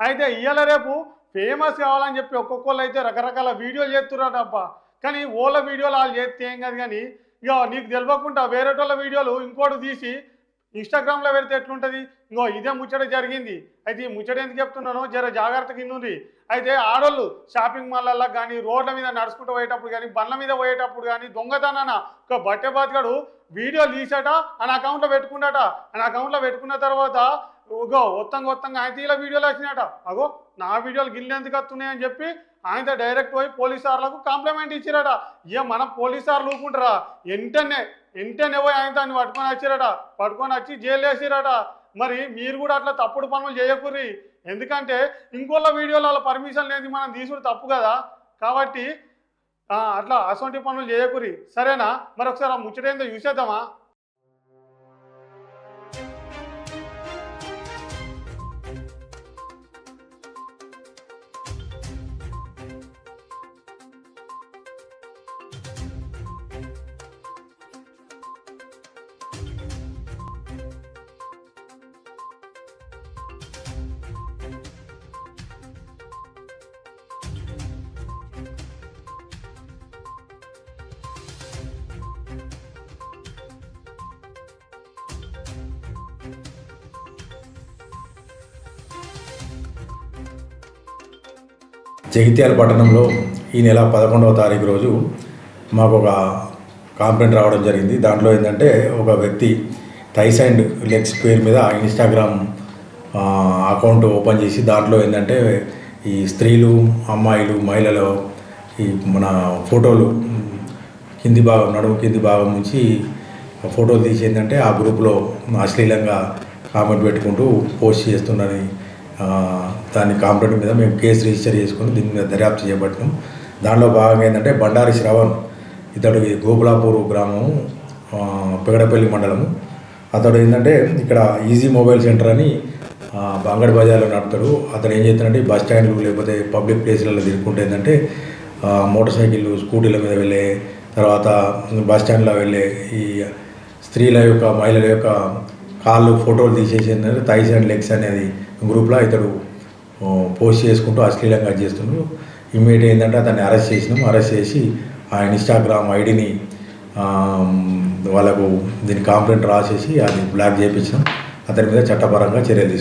అయితే ఇవాళ రేపు ఫేమస్ కావాలని చెప్పి ఒక్కొక్కళ్ళు అయితే రకరకాల వీడియోలు చేస్తున్నారు అబ్బా కానీ ఓళ్ళ వీడియోలు వాళ్ళు చేస్తే ఏం కాదు కానీ ఇక నీకు తెలియకుండా వేరే వాళ్ళ వీడియోలు ఇంకోటి తీసి ఇన్స్టాగ్రామ్లో పెడితే ఎట్లుంటుంది? ఇంకో ఇదే ముచ్చట జరిగింది. అయితే ఈ ముచ్చట ఎందుకు చెప్తున్నాను జర జాగ్రత్తగా ఇన్నుంది అయితే ఆడోళ్ళు షాపింగ్ మాల్లలో కానీ రోడ్ల మీద నడుచుకుంటూ పోయేటప్పుడు కానీ బండ్ల మీద పోయేటప్పుడు కానీ దొంగతనాన ఒక బట్టె బాతికాడు వీడియో తీసాట అని అకౌంట్లో పెట్టుకున్నాట. అని అకౌంట్లో పెట్టుకున్న తర్వాత ఓగో ఒత్తంగా ఒత్తంగా ఆయన తీల వీడియోలు వచ్చినాట అగో నా వీడియోలు గిల్లు ఎందుకు వస్తున్నాయని చెప్పి ఆయన డైరెక్ట్ పోయి పోలీస్ సార్లకు కాంప్లిమెంట్ ఇచ్చిరట. ఇక మనం పోలీస్ సార్లు ఊరుకుంటారా వెంటనే వెంటనే పోయి ఆయన దాన్ని పట్టుకొని వచ్చిరట. పట్టుకొని వచ్చి జైలు వేసిరట. మరి మీరు కూడా అట్లా తప్పుడు పనులు చేయకూరి ఎందుకంటే ఇంకోళ్ళ వీడియోలో వాళ్ళ పర్మిషన్ లేని మనం తీసుకుని తప్పు కదా. కాబట్టి అట్లా అసొంటి పనులు చేయకూరి సరేనా? మరి ఒకసారి ఆ ముచ్చటేందో చూసేద్దామా? జగిత్యాల పట్టణంలో ఈ నెల పదకొండవ తారీఖు రోజు మాకు ఒక కాంప్లైంట్ రావడం జరిగింది. దాంట్లో ఏంటంటే ఒక వ్యక్తి థైస్ అండ్ లెగ్స్ పేరు మీద ఇన్స్టాగ్రామ్ అకౌంట్ ఓపెన్ చేసి దాంట్లో ఏంటంటే ఈ స్త్రీలు అమ్మాయిలు మహిళలు ఈ మన ఫోటోలు కింది భాగం నడుము కింది భాగం నుంచి ఫోటోలు తీసి ఏంటంటే ఆ గ్రూప్లో అశ్లీలంగా కామెంట్ పెట్టుకుంటూ పోస్ట్ చేస్తున్నారని దాని కాంప్లైంట్ మీద మేము కేసు రిజిస్టర్ చేసుకుని దీని మీద దర్యాప్తు చేపట్టినాం దానిలో భాగంగా ఏంటంటే బండారి శ్రవణ్ ఇతడు ఈ గ్రామం పెగడపల్లి మండలము. అతడు ఏంటంటే ఇక్కడ ఈజీ మొబైల్ సెంటర్ అని బంగడి బజార్లో నడుపుతాడు. అతను ఏం చేస్తాడంటే బస్ స్టాండ్లు లేకపోతే పబ్లిక్ ప్లేస్లలో తిరుగుకుంటే ఏంటంటే మోటార్ సైకిళ్ళు స్కూటీల మీద వెళ్ళే తర్వాత బస్ స్టాండ్లో వెళ్ళే ఈ స్త్రీల యొక్క మహిళల యొక్క కాళ్ళు ఫోటోలు తీసేసి థైస్ అండ్ లెగ్స్ అనేది గ్రూప్లో ఇతడు పోస్ట్ చేసుకుంటూ అశ్లీలంగా చేస్తున్నాడు ఇమ్మీడియట్ ఏంటంటే అతన్ని అరెస్ట్ చేసినాము అరెస్ట్ చేసి ఆ ఇన్స్టాగ్రామ్ ఐడిని వాళ్ళకు దీని కాంప్లైంట్ రాసేసి అది బ్లాక్ చేయించినాం అతని మీద చట్టపరంగా చర్యలు తీసుకున్నాం.